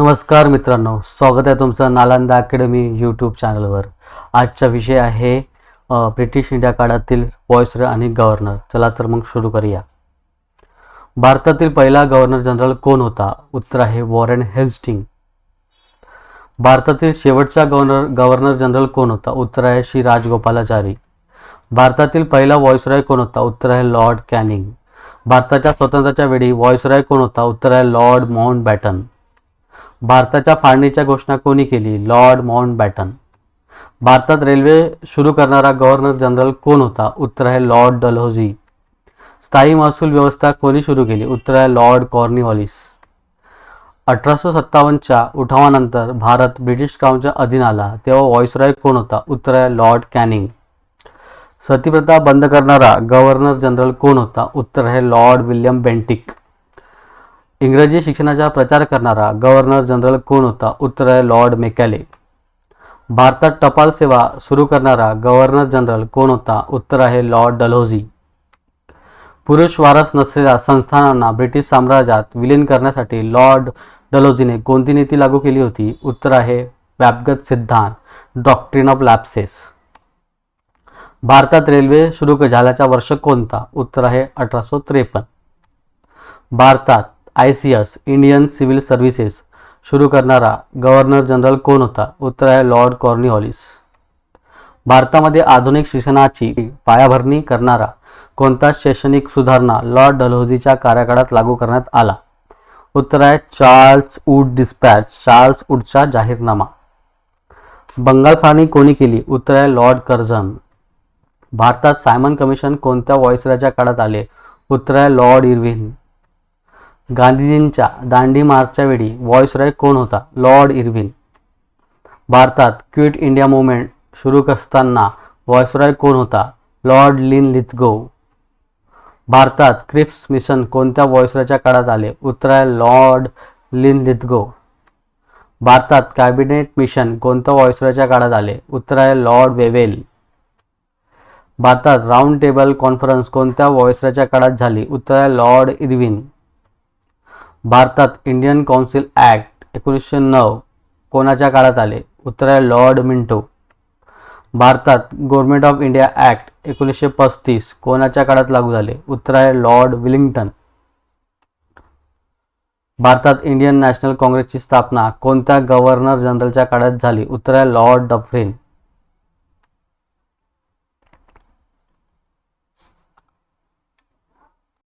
नमस्कार मित्रांनो स्वागत आहे तुमचं नालंदा अकॅडमी यूट्यूब चॅनलवर आजचा विषय आहे ब्रिटिश इंडिया काळातील व्हॉइसरॉय आणि गव्हर्नर चला तर मग सुरू करूया. भारतातील पहिला गव्हर्नर जनरल कोण होता? उत्तर आहे वॉरेन हेल्स्टिंग. भारतातील शेवटचा गव्हर्नर गव्हर्नर जनरल कोण होता? उत्तर आहे श्री राजगोपालाचारी. भारतातील पहिला व्हॉइसरॉय कोण होता? उत्तर आहे लॉर्ड कॅनिंग. भारताच्या स्वातंत्र्याच्या वेळी व्हॉइसरॉय कोण होता? उत्तर आहे लॉर्ड माउंट बॅटन भारताच्या फाळणीच्या घोषणा कोणी केली? Lord Mountbatten. भारतात रेल्वे सुरू करणारा गव्हर्नर जनरल कोण होता? उत्तर आहे लॉर्ड डलहोजी. स्थायी महसूल व्यवस्था कोणी सुरू केली? उत्तर आहे लॉर्ड कॉर्निवॉलिस. अठराशे सत्तावन्नच्या उठावानंतर भारत ब्रिटिश क्राऊनच्या अधीन आला तेव्हा व्हॉइसरॉय कोण होता? उत्तर आहे लॉर्ड कॅनिंग. सतीप्रथा बंद करणारा गव्हर्नर जनरल कोण होता? उत्तर आहे लॉर्ड विल्यम बेंटिक. इंग्रजी शिक्षणाचा प्रचार करणारा गव्हर्नर जनरल कोण होता? उत्तर आहे लॉर्ड मेकॅले. भारतात टपाल सेवा सुरू करणारा गव्हर्नर जनरल कोण होता? उत्तर आहे लॉर्ड डलहौजी. पुरुष वारस नसलेल्या संस्थानांना ब्रिटिश साम्राज्यात विलीन करण्यासाठी लॉर्ड डलहौजीने कोणती नीती लागू केली होती? उत्तर आहे व्यापगत सिद्धांत डॉक्ट्रिन ऑफ लॅप्सेस. भारतात रेल्वे सुरू झाल्याचा वर्ष कोणता? उत्तर आहे अठराशे त्रेपन्न. भारतात I C S Indian civil services. सुरू करणारा गव्हर्नर जनरल कोण होता? उत्तर आहे लॉर्ड कॉर्निहॉलिस भारतामध्ये आधुनिक शिक्षणाची पायाभरणी करणारा कोणता शैक्षणिक सुधारणा लॉर्ड डलहौजीच्या कार्यकाळात लागू करण्यात आला? उत्तर आहे चार्ल्स वूड डिस्पॅच चार्ल्स वूडचा जाहीरनामा. बंगाल फाळणी कोणी केली? उत्तर आहे लॉर्ड कर्झन. भारतात सायमन कमिशन कोणत्या व्हॉइसराच्या काळात आले? उत्तर आहे लॉर्ड इर्विन. गांधीजींच्या दांडी मार्चच्या वेळी व्हॉइसरॉय कोण होता? Lord Irwin. भारतात क्विट इंडिया मुवमेंट सुरू असताना व्हॉइसरॉय कोण होता? लॉर्ड लिन लिथगो भारतात क्रिप्स मिशन कोणत्या व्हॉइसरॉयच्या काळात आले? उत्तर आहे लॉर्ड लिन लिथगो भारतात कॅबिनेट मिशन कोणत्या व्हॉइसरॉयच्या काळात आले? उत्तर आहे लॉर्ड वेवेल. भारतात राऊंड टेबल कॉन्फरन्स कोणत्या व्हॉइसरॉयच्या काळात झाली? उत्तर आहे लॉर्ड इर्विन. भारतात इंडियन काउन्सिल ॲक्ट एकोणीसशे नऊ कोणाच्या काळात आले? उत्तर आहे लॉर्ड मिंटो. भारतात गव्हर्नमेंट ऑफ इंडिया ॲक्ट एकोणीसशे पस्तीस कोणाच्या काळात लागू झाले? उत्तर आहे लॉर्ड विलिंग्टन. भारतात इंडियन नॅशनल काँग्रेसची स्थापना कोणत्या गव्हर्नर जनरलच्या काळात झाली? उत्तर आहे लॉर्ड डफरिन.